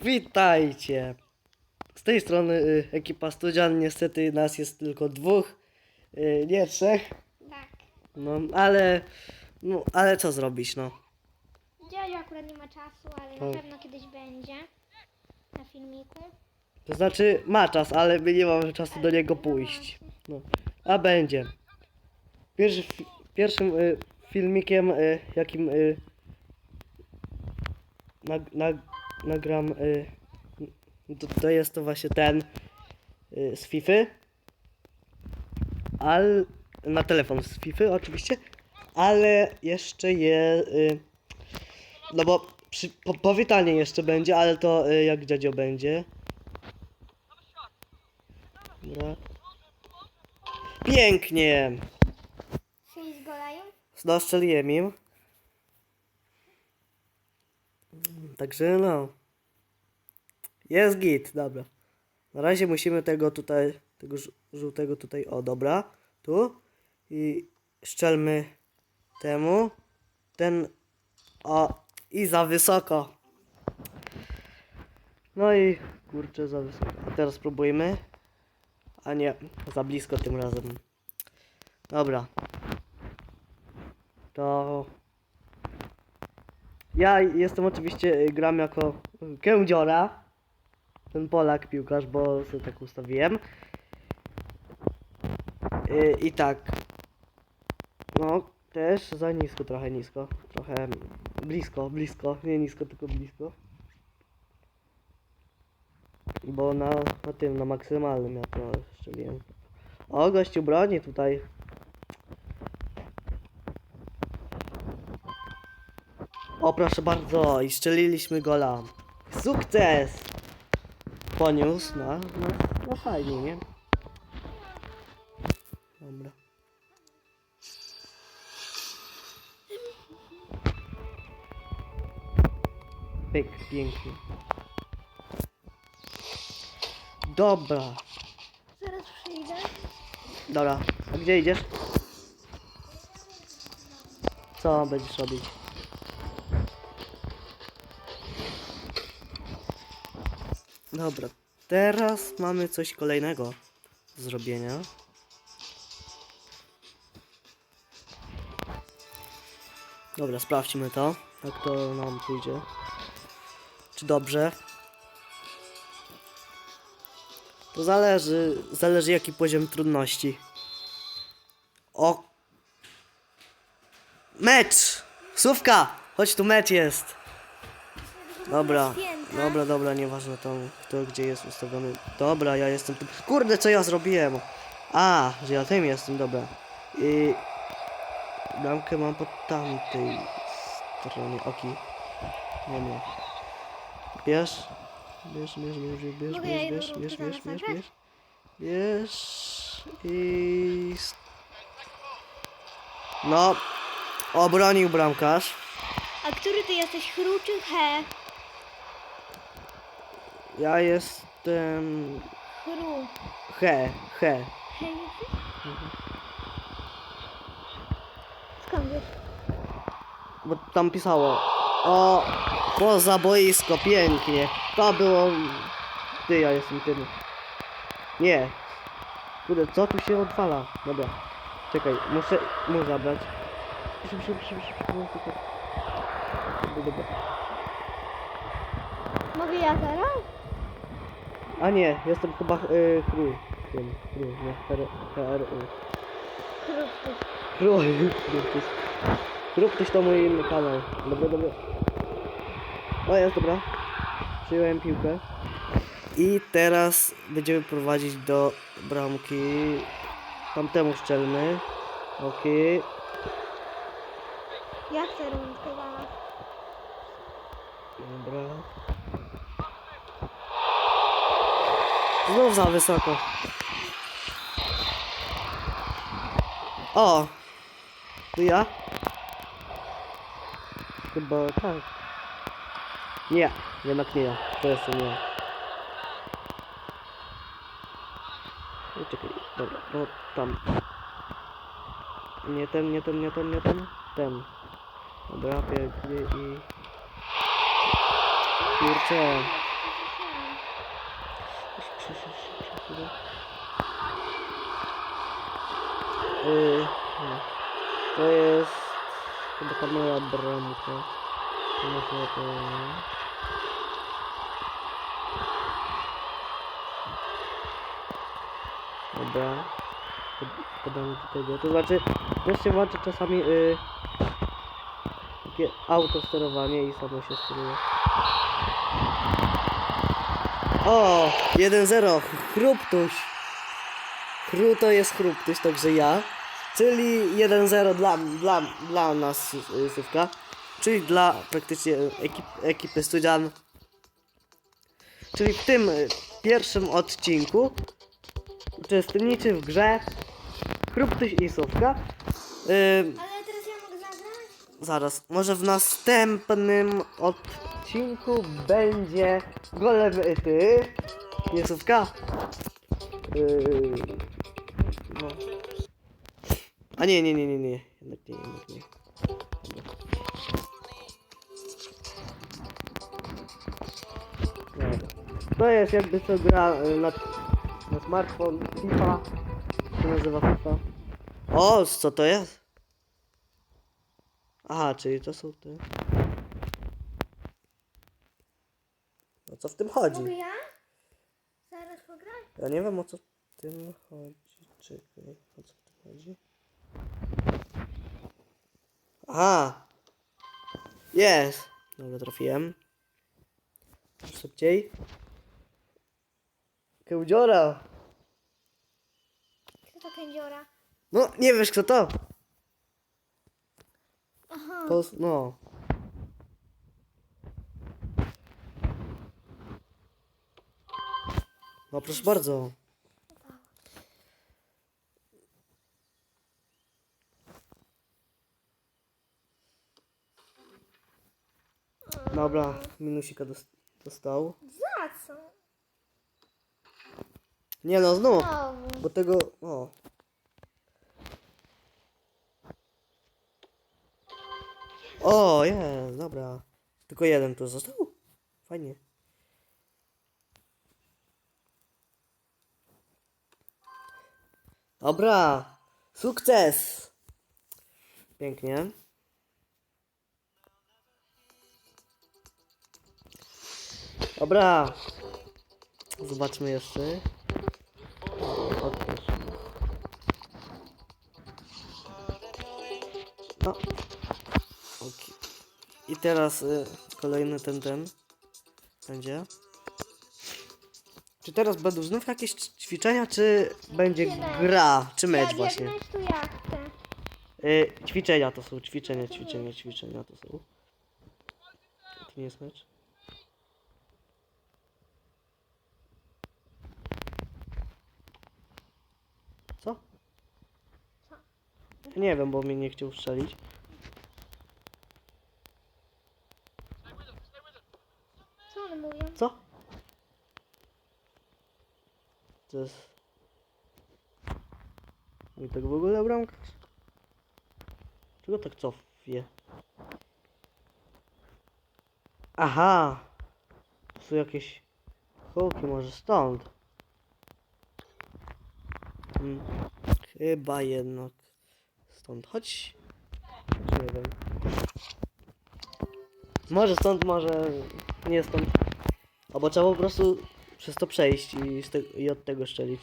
Witajcie! Z tej strony y, ekipa Studzian. Niestety nas jest tylko dwóch, y, nie trzech. Tak. No, ale, no, ale co zrobić, no. Dziadzio akurat nie ma czasu, ale na Tak. pewno kiedyś będzie na filmiku. To znaczy ma czas, ale my nie mamy czasu do niego pójść. No, a będzie. Pierwszy, fi- pierwszym y, filmikiem, y, jakim y, nag, nag, nagram, y, to, to jest to właśnie ten y, z Fify. Al, na telefon z Fify oczywiście, ale jeszcze je, y, no bo przy, po, powitanie jeszcze będzie, ale to y, jak dziadzio będzie. Dobra. Pięknie! Sześć goleju? Dostrzeliłem im. Także no. Jest git, dobra. Na razie musimy tego tutaj, tego żół- żółtego tutaj, o dobra, tu. I szczelmy temu. Ten, o, i za wysoko. No i kurczę, za wysoko. A teraz spróbujmy. A nie, za blisko tym razem. Dobra. To... Ja jestem oczywiście, y, gram jako kędziora. Ten Polak piłkarz, bo sobie tak ustawiłem. Y, I tak. No, też za nisko, trochę nisko. Trochę blisko, blisko. Nie nisko, tylko blisko. Bo na, na tym, na maksymalnym ja to strzeliłem. O, gościu broni tutaj. O, proszę bardzo, i strzeliliśmy gola. Sukces! Poniósł, no, no, no fajnie, nie? Dobra. Pyk, pięknie. Dobra, Zaraz przyjdę. dobra. A gdzie idziesz? Co będziesz robić? Dobra, teraz mamy coś kolejnego do zrobienia. Dobra, sprawdźmy to, jak to nam pójdzie. Czy dobrze? To zależy, zależy jaki poziom trudności. O! Mecz! Słówka! Chodź tu, mecz jest! Dobra. Dobra, dobra, nieważne to, kto gdzie jest ustawiony. Dobra, ja jestem tym. Kurde, co ja zrobiłem? A, że ja tym jestem, dobra. I bramkę mam po tamtej stronie. Oki. Nie wiem. Bierz. Bierz, bierz, bierz, bierz, bierz, bierz, bierz, bierz, bierz, bierz. Bierz. I... No. Obronił bramkarz. A który ty jesteś, chru czy he? Ja jestem... Chru. He, he. He jesteś? Skąd wiesz? Bo tam pisało. O, poza boisko, pięknie. To było... Ty, ja jestem tym. Nie. Kurde, co tu się odwala? Dobra. Czekaj, muszę mu zabrać. Szybko, szybko, szybko, szybko, dobra. Mogę ja teraz? A nie, jestem chyba y, król. Tym, król, nie, ty. Król, Kruptyś. Kruptyś to mój inny kanał. Dobra, dobra. O, jest, dobra. Przyjąłem piłkę. I teraz będziemy prowadzić do bramki. Tamtemu szczelny. Okej. Ja chcę rundkę. Dobra. Znów za wysoko. O! To ja? Chyba tak. Nie, jednak nie ja. To jestem ja. Ej, Czekaj, dobra, no tam. Nie ten, nie ten, nie ten, nie ten. Ten. Dobra, pięknie i... Kurczę. Yy, to jest chyba ta moja bramka. To może, yy, Dobra. Pod- Podamy do tego. To znaczy, też się włączy czasami yy, takie autosterowanie i samo się steruje. O! 1-0. Chruptuś. Chru to jest chruptuś, także ja. Czyli 1-0 dla, dla, dla nas, Sówka. Czyli dla praktycznie ekip, ekipy Studzian. Czyli w tym pierwszym odcinku uczestniczy w grze Chruptuś i Sówka. Y, zagrać? Zaraz, może w następnym odcinku będzie golem ty. Niesówka. Yy, no. A nie, nie, nie, nie, nie. Jednak nie, jednak nie. Dobra. To jest jakby co gra y, na, na smartfon FIFA. się nazywa FIFA. O, co to jest? Aha, czyli to są te. O co w tym chodzi? Mogę ja? Zaraz pograć? Ja nie wiem o co w tym chodzi. Czekaj, o co w tym chodzi? Aha! Jest! Dobra, trafiłem. Szybciej. Kędziora! Kto to kędziora? No, nie wiesz kto to? Aha. To, no. No proszę bardzo. Dobra, minusika dos- dostał. Za co? Nie no, znów. Znowu. Bo tego, o. O, jest, dobra. Tylko jeden tu został. Fajnie. Dobra. Sukces. Pięknie. Dobra. Zobaczmy jeszcze. No. Okej. I teraz y, kolejny ten ten będzie. Czy teraz będą znów jakieś ćwiczenia, czy będzie gra, czy mecz jak właśnie? Jak mecz to ja chcę. Y, ćwiczenia to są, ćwiczenia, ćwiczenia, ćwiczenia to są. To nie jest mecz? Co? Co? Ja Nie wiem, bo mnie nie chciał strzelić. Co one mówią? Co? To jest... Nie tak w ogóle bramkarz? Czego tak cofie? Aha! To są jakieś kołki, może stąd. Hmm. Chyba jednak stąd. Chodź. Nie wiem. Może stąd, może nie stąd. Albo trzeba po prostu przez to przejść i, te, i od tego szczelić.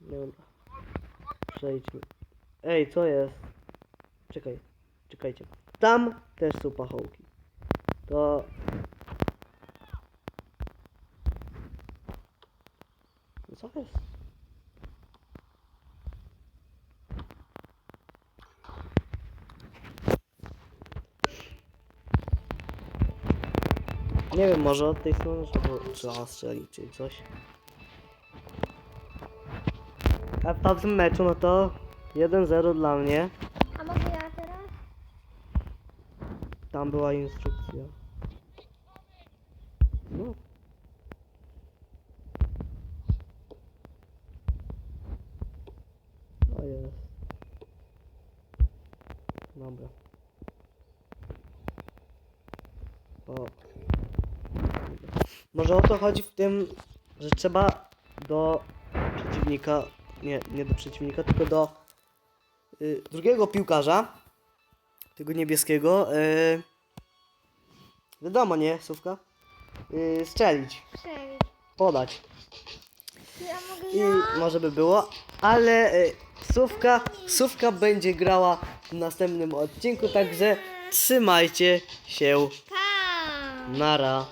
Dobra. Przejdźmy. Ej, co jest? Czekaj, czekajcie. Tam też są pachołki. To... Co jest? Nie wiem, może od tej strony trzeba, strzelić czy coś. A w tamtym meczu no to 1-0 dla mnie. A mogę ja teraz? Tam była instrukcja. No. No jest. Dobra. Bo... Może o to chodzi w tym, że trzeba do przeciwnika, nie, nie do przeciwnika, tylko do y, drugiego piłkarza, tego niebieskiego, y, wiadomo, nie, Sówka? Y, strzelić, Przejdź. podać. Ja mogę I może by było, ale y, Sówka, Sówka będzie grała w następnym odcinku, także trzymajcie się. Pa! Nara.